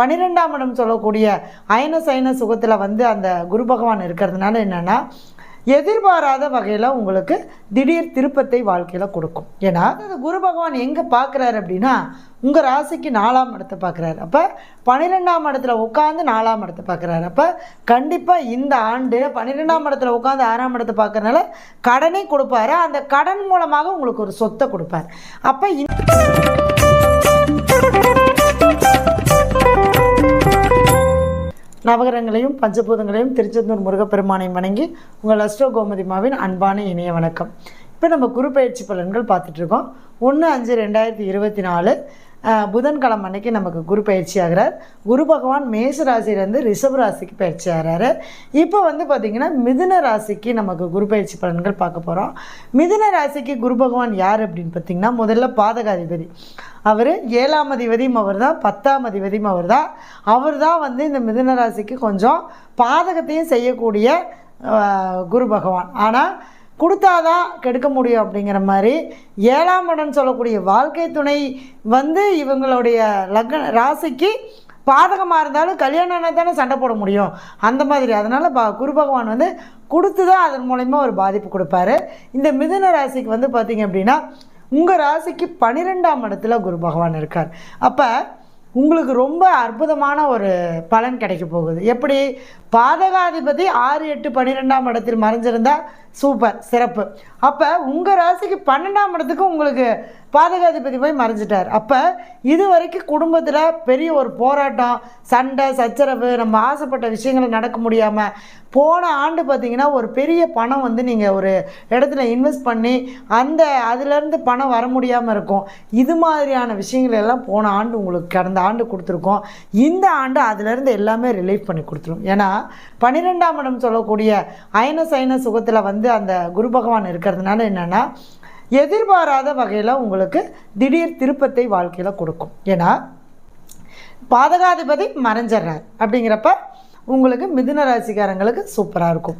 பன்னிரெண்டாம் இடம் சொல்லக்கூடிய அயன சயன சுகத்தில் வந்து அந்த குரு பகவான் இருக்கிறதுனால என்னென்னா எதிர்பாராத வகையில் உங்களுக்கு திடீர் திருப்பத்தை வாழ்க்கையில் கொடுக்கும். ஏன்னா அந்த குரு பகவான் எங்கே பார்க்குறாரு அப்படின்னா உங்கள் ராசிக்கு நாலாம் இடத்தை பார்க்குறாரு அப்போ பன்னிரெண்டாம் இடத்துல உட்காந்து நாலாம் இடத்தை பார்க்குறாரு அப்போ கண்டிப்பாக இந்த ஆண்டு பன்னிரெண்டாம் இடத்துல உட்காந்து ஆறாம் இடத்தை பார்க்குறனால கடனை கொடுப்பாரு. அந்த கடன் மூலமாக உங்களுக்கு ஒரு சொத்தை கொடுப்பார். அப்போ இந்த நவகரங்களையும் பஞ்சபூதங்களையும் திருச்செந்தூர் முருகப்பெருமானையும் வணங்கி உங்கள் அஸ்ட்ரோ கோமதிமாவின் அன்பான இணைய வணக்கம். இப்போ நம்ம குரு பயிற்சி பலன்கள் பார்த்துட்ருக்கோம் ஒன்று அஞ்சு ரெண்டாயிரத்தி இருபத்தி நாலு புதன்கிழமை அன்னைக்கு நமக்கு குரு பயிற்சி ஆகிறார். குரு பகவான் மேச ராசியிலேருந்து ரிஷப் ராசிக்கு பயிற்சி ஆகிறாரு. இப்போ வந்து பார்த்திங்கன்னா மிதுன ராசிக்கு நமக்கு குரு பயிற்சி பலன்கள் பார்க்க போகிறோம் மிதுன ராசிக்கு குரு பகவான் யார் அப்படின்னு பார்த்திங்கன்னா முதல்ல பாதகாதிபதி. அவர் ஏழாம் அதிபதியும் அவர் தான் பத்தாம் அதிபதியும் அவர் தான் அவர் தான் வந்து இந்த மிதுன ராசிக்கு கொஞ்சம் பாதகத்தையும் செய்யக்கூடிய குரு பகவான். ஆனால் கொடுத்தாதான் கெடுக்க முடியும் அப்படிங்கிற மாதிரி ஏழாம் இடம் சொல்லக்கூடிய வாழ்க்கை துணை வந்து இவங்களுடைய லக்ன ராசிக்கு பாதகமாக இருந்தாலும் கல்யாணம் ஆனால் தானே சண்டை போட முடியும். அந்த மாதிரி. அதனால் ப குரு பகவான் வந்து கொடுத்து தான் அதன் மூலயமா ஒரு பாதிப்பு கொடுப்பாரு. இந்த மிதுன ராசிக்கு வந்து பார்த்திங்க அப்படின்னா உங்கள் ராசிக்கு பன்னிரெண்டாம் இடத்துல குரு பகவான் இருக்கார். அப்போ உங்களுக்கு ரொம்ப அற்புதமான ஒரு பலன் கிடைக்க போகுது. எப்படி? பாதகாதிபதி ஆறு எட்டு பன்னிரெண்டாம் இடத்தில் மறைஞ்சிருந்தால் சூப்பர் சிறப்பு. அப்போ உங்கள் ராசிக்கு பன்னெண்டாம் இடத்துக்கு உங்களுக்கு பாதகாதிபதி போய் மறைஞ்சிட்டார். அப்போ இது வரைக்கும் குடும்பத்தில் பெரிய ஒரு போராட்டம் சண்டை சச்சரவு நம்ம ஆசைப்பட்ட விஷயங்களை நடக்க முடியாமல் போன ஆண்டு பார்த்தீங்கன்னா ஒரு பெரிய பணம் வந்து நீங்கள் ஒரு இடத்துல இன்வெஸ்ட் பண்ணி அந்த அதுலேருந்து பணம் வர முடியாமல் இருக்கும். இது மாதிரியான விஷயங்கள் எல்லாம் போன ஆண்டு உங்களுக்கு கடந்த ஆண்டு கொடுத்துருக்கோம். இந்த ஆண்டு அதுலேருந்து எல்லாமே ரிலீஃப் பண்ணி கொடுத்துரும். ஏன்னா பன்னிரெண்டாம் இடம் சொல்லக்கூடிய அயன சயன சுகத்தில் வந்து அந்த குரு பகவான் இருக்கிறதுனால என்னென்னா எதிர்பாராத வகையில் உங்களுக்கு திடீர் திருப்பத்தை வாழ்க்கையில் கொடுக்கும். ஏன்னா பாதகாதிபதி மறைஞ்சிடுறார். அப்படிங்கிறப்ப உங்களுக்கு மிதுன ராசிக்காரங்களுக்கு சூப்பராக இருக்கும்.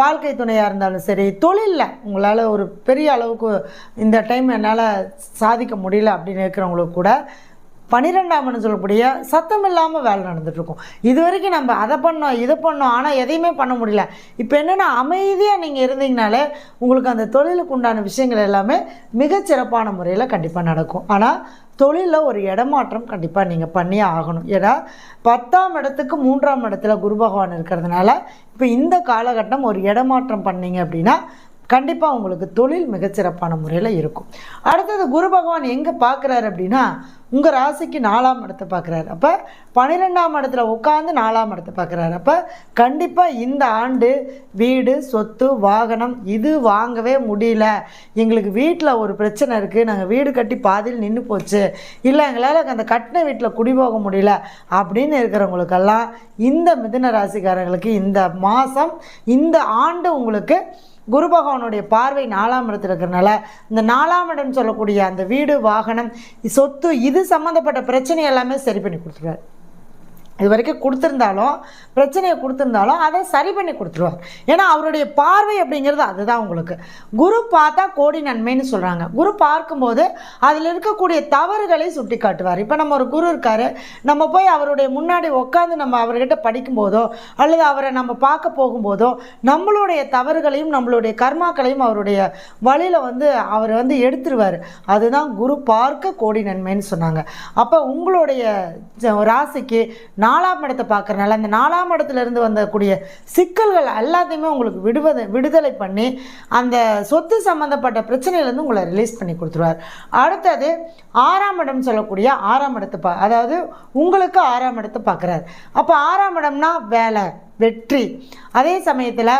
வாழ்க்கை துணையாக இருந்தாலும் சரி தொழிலில் உங்களால் ஒரு பெரிய அளவுக்கு இந்த டைம் என்னால் சாதிக்க முடியல அப்படின்னு இருக்கிறவங்களுக்கு கூட பன்னிரெண்டாம்னு சொல்லக்கூடிய சத்தம் இல்லாமல் வேலை நடந்துகிட்ருக்கும் இது வரைக்கும் நம்ம அதை பண்ணோம் இதை பண்ணோம் ஆனால் எதையுமே பண்ண முடியல. இப்போ என்னென்னா அமைதியாக நீங்கள் இருந்தீங்கனாலே உங்களுக்கு அந்த தொழிலுக்கு உண்டான விஷயங்கள் எல்லாமே மிகச்சிறப்பான முறையில் கண்டிப்பாக நடக்கும். ஆனால் தொழிலில் ஒரு இடமாற்றம் கண்டிப்பாக நீங்கள் பண்ணியே ஆகணும். ஏன்னா பத்தாம் இடத்துக்கு மூன்றாம் இடத்துல குரு பகவான் இருக்கிறதுனால இப்போ இந்த காலகட்டம் ஒரு இடமாற்றம் பண்ணீங்க அப்படின்னா கண்டிப்பாக உங்களுக்கு தொழில் மிகச்சிறப்பான முறையில் இருக்கும். அடுத்தது குரு பகவான் எங்கே பார்க்குறாரு அப்படின்னா உங்கள் ராசிக்கு நாலாம் இடத்தை பார்க்குறாரு அப்போ பன்னிரெண்டாம் இடத்துல உட்காந்து நாலாம் இடத்தை பார்க்குறாரு அப்போ கண்டிப்பாக இந்த ஆண்டு வீடு சொத்து வாகனம் இது வாங்கவே முடியல. எங்களுக்கு வீட்டில் ஒரு பிரச்சனை இருக்குது நாங்கள் வீடு கட்டி பாதியில் நின்று போச்சு. இல்லை எங்களால் அந்த கட்டின வீட்டில் குடி போக முடியல அப்படின்னு இருக்கிறவங்களுக்கெல்லாம் இந்த மிதுன ராசிக்காரங்களுக்கு இந்த மாதம் இந்த ஆண்டு உங்களுக்கு குரு பகவானுடைய பார்வை நாலாம் இடத்துல இருக்கிறனால இந்த நாலாம் இடம்னு சொல்லக்கூடிய அந்த வீடு வாகனம் சொத்து இது சம்மந்தப்பட்ட பிரச்சனை எல்லாமே சரி பண்ணி கொடுத்துருவார் இது வரைக்கும் கொடுத்துருந்தாலும் பிரச்சனையை கொடுத்துருந்தாலும் அதை சரி பண்ணி கொடுத்துருவார். ஏன்னா அவருடைய பார்வை அப்படிங்கிறது அதுதான் உங்களுக்கு. குரு பார்த்தா கோடி நன்மைன்னு சொல்கிறாங்க குரு பார்க்கும்போது அதில் இருக்கக்கூடிய தவறுகளை சுட்டி காட்டுவார் இப்போ நம்ம ஒரு குரு இருக்கார். நம்ம போய் அவருடைய முன்னாடி உட்காந்து நம்ம அவர்கிட்ட படிக்கும்போதோ அல்லது அவரை நம்ம பார்க்க போகும்போதோ நம்மளுடைய தவறுகளையும் நம்மளுடைய கர்மாக்களையும் அவருடைய வழியில் வந்து அவர் வந்து எடுத்துருவார். அதுதான் குரு பார்க்க கோடி நன்மைன்னு சொன்னாங்க. அப்போ உங்களுடைய ராசிக்கு ராசிக்கு நாலாம் இடத்தை பார்க்குறனால அந்த நாலாம் இடத்துலேருந்து வந்தக்கூடிய சிக்கல்கள் எல்லாத்தையுமே உங்களுக்கு விடுவதை விடுதலை பண்ணி அந்த சொத்து சம்மந்தப்பட்ட பிரச்சனையிலேருந்து உங்களை ரிலீஸ் பண்ணி கொடுத்துருவார். அடுத்தது ஆறாம் இடம் சொல்லக்கூடிய ஆறாம் இடத்தை பா அதாவது உங்களுக்கு ஆறாம் இடத்தை பார்க்குறாரு. அப்போ ஆறாம் இடம்னா வேலை வெற்றி. அதே சமயத்தில்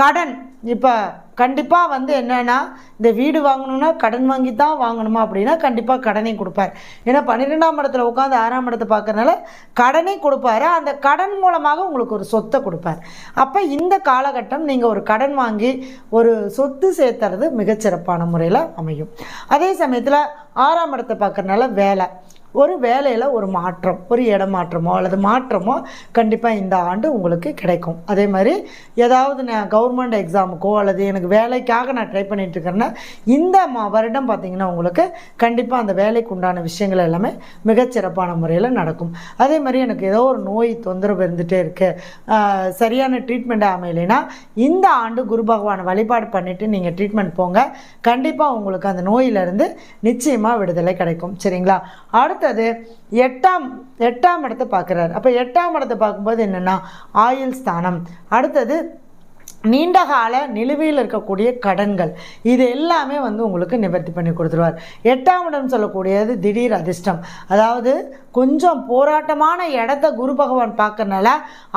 கடன் இப்போ கண்டிப்பாக வந்து என்னென்னா இந்த வீடு வாங்கணும்னா கடன் வாங்கி தான் வாங்கணுமா அப்படின்னா கண்டிப்பாக கடனையும் கொடுப்பார். ஏன்னா பன்னிரெண்டாம் இடத்துல உட்காந்து ஆறாம் இடத்தை பார்க்கறனால கடனை கொடுப்பாரு. அந்த கடன் மூலமாக உங்களுக்கு ஒரு சொத்தை கொடுப்பார். அப்போ இந்த காலகட்டம் நீங்கள் ஒரு கடன் வாங்கி ஒரு சொத்து சேர்த்துறது மிகச்சிறப்பான முறையில் அமையும். அதே சமயத்தில் ஆறாம் இடத்தை பார்க்கறனால வேலை ஒரு வேலையில் ஒரு மாற்றம் ஒரு இடமாற்றமோ அல்லது மாற்றமோ கண்டிப்பாக இந்த ஆண்டு உங்களுக்கு கிடைக்கும். அதே மாதிரி ஏதாவது நான் கவர்மெண்ட் எக்ஸாமுக்கோ அல்லது எனக்கு வேலைக்காக நான் ட்ரை பண்ணிகிட்ருக்கிறேன்னா இந்த மா வருடம் பார்த்தீங்கன்னா உங்களுக்கு கண்டிப்பாக அந்த வேலைக்கு உண்டான விஷயங்கள் எல்லாமே மிகச்சிறப்பான முறையில் நடக்கும். அதே மாதிரி எனக்கு ஏதோ ஒரு நோய் தொந்தரவு இருந்துகிட்டே இருக்குது சரியான ட்ரீட்மெண்ட் அமையலைன்னா இந்த ஆண்டு குரு பகவானை வழிபாடு பண்ணிவிட்டு நீங்கள் ட்ரீட்மெண்ட் போங்க. கண்டிப்பாக உங்களுக்கு அந்த நோயிலிருந்து நிச்சயமாக விடுதலை கிடைக்கும். சரிங்களா? அடுத்த அடுத்தது எட்டாம் எட்டாம் இடத்தை பார்க்குறாரு. அப்போ எட்டாம் இடத்தை பார்க்கும்போது என்னென்னா ஆயுள் ஸ்தானம். அடுத்தது நீண்ட கால நிலுவையில் இருக்கக்கூடிய கடன்கள். இது எல்லாமே வந்து உங்களுக்கு நிவர்த்தி பண்ணி கொடுத்துருவார். எட்டாம் இடம் சொல்லக்கூடியது திடீர் அதிர்ஷ்டம். அதாவது கொஞ்சம் போராட்டமான இடத்த குரு பகவான் பார்க்கறனால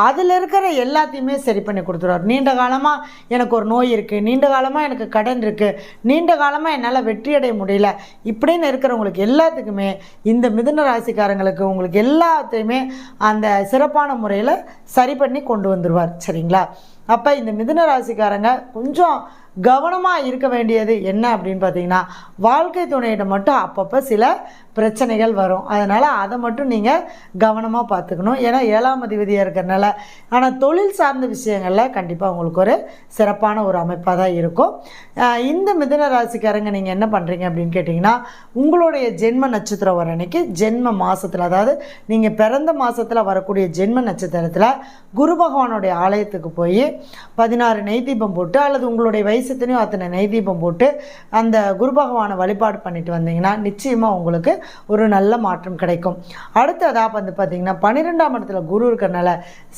அதில் இருக்கிற எல்லாத்தையுமே சரி பண்ணி கொடுத்துருவார். நீண்ட காலமாக எனக்கு ஒரு நோய் இருக்குது நீண்ட காலமாக எனக்கு கடன் இருக்குது நீண்ட காலமாக என்னால் வெற்றி அடைய முடியல இப்படின்னு இருக்கிறவங்களுக்கு எல்லாத்துக்குமே இந்த மிதுன ராசிக்காரங்களுக்கு உங்களுக்கு எல்லாத்தையுமே அந்த சிறப்பான முறையில் சரி பண்ணி கொண்டு வந்துடுவார் சரிங்களா? அப்போ இந்த மிதுன ராசிக்காரங்க கொஞ்சம் கவனமாக இருக்க வேண்டியது என்ன அப்படின்னு பார்த்தீங்கன்னா வாழ்க்கை துணையிட்ட மட்டும் அப்பப்போ சில பிரச்சனைகள் வரும். அதனால் அதை மட்டும் நீங்கள் கவனமாக பார்த்துக்கணும். ஏன்னா ஏழாம் அதிபதியாக இருக்கிறனால ஆனால் தொழில் சார்ந்த விஷயங்களில் கண்டிப்பாக உங்களுக்கு ஒரு சிறப்பான ஒரு அமைப்பாக தான் இருக்கும். இந்த மிதன ராசிக்காரங்க நீங்கள் என்ன பண்ணுறீங்க அப்படின்னு கேட்டிங்கன்னா உங்களுடைய ஜென்ம நட்சத்திரம் வர அன்னைக்கு ஜென்ம மாதத்தில் அதாவது நீங்கள் பிறந்த மாதத்தில் வரக்கூடிய ஜென்ம நட்சத்திரத்தில் குரு பகவானுடைய ஆலயத்துக்கு போய் பதினாறு நெய் தீபம் போட்டு அல்லது உங்களுடைய வயசுத்தினையும் அத்தனை நெய் தீபம் போட்டு அந்த குரு பகவானை வழிபாடு பண்ணிட்டு வந்தீங்கன்னா நிச்சயமாக உங்களுக்கு ஒரு நல்ல மாற்றம் கிடைக்கும். அடுத்ததாக வந்து பார்த்தீங்கன்னா பன்னிரெண்டாம் இடத்துல குரு இருக்கிறனால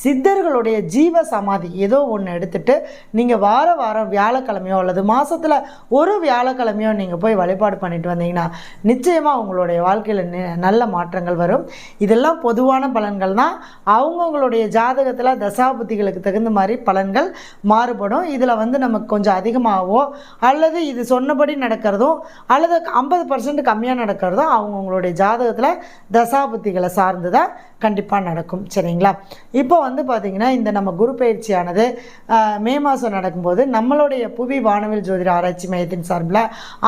சித்தர்களுடைய ஜீவ சமாதி ஏதோ ஒன்று எடுத்துட்டு நீங்கள் வார வாரம் வியாழக்கிழமையோ அல்லது மாதத்தில் ஒரு வியாழக்கிழமையோ நீங்கள் போய் வழிபாடு பண்ணிட்டு வந்தீங்கன்னா நிச்சயமாக உங்களுடைய வாழ்க்கையில் நல்ல மாற்றங்கள் வரும். இதெல்லாம் பொதுவான பலன்கள் தான். அவங்கவுங்களுடைய ஜாதகத்தில் தசாபுத்திகளுக்கு தகுந்த மாதிரி பலன்கள் மாறுபடும். இதில் வந்து நமக்கு கொஞ்சம் அதிகமாகவோ அல்லது இது சொன்னபடி நடக்கிறதும் அல்லது ஐம்பது பர்சன்ட் கம்மியாக நடக்கிறதும் அவங்கவுங்களுடைய ஜாதகத்தில் தசாபுத்திகளை சார்ந்து தான் கண்டிப்பாக நடக்கும். சரிங்களா? இப்போ வந்து பார்த்திங்கன்னா இந்த நம்ம குரு பயிற்சியானது மே மாதம் நடக்கும்போது நம்மளுடைய புவி வானவில் ஜோதிட ஆராய்ச்சி மையத்தின் சார்பில்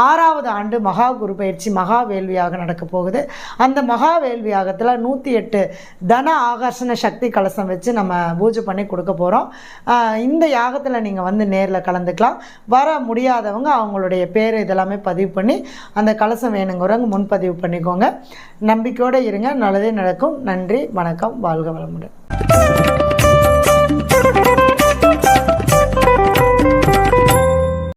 ஆறாவது ஆண்டு மகா குரு பயிற்சி மகா வேள்வியாக நடக்க போகுது. அந்த மகா வேள்வியாகத்தில் நூற்றி எட்டு தன ஆகர்ஷண சக்தி கலசம் வச்சு நம்ம பூஜை பண்ணி கொடுக்க போகிறோம் இந்த யாகத்தில் நீங்கள் வந்து நேரில் கலந்துக்கலாம். வர முடியாதவங்க அவங்களுடைய பேர் இதெல்லாமே பதிவு பண்ணி அந்த கலசம் வேணுங்கிறவங்க முன்பதிவு பண்ணிக்கோங்க. நம்பிக்கையோடு இருங்க நல்லதே நடக்கும். நன்றி வணக்கம் வாழ்க வளமுடன்.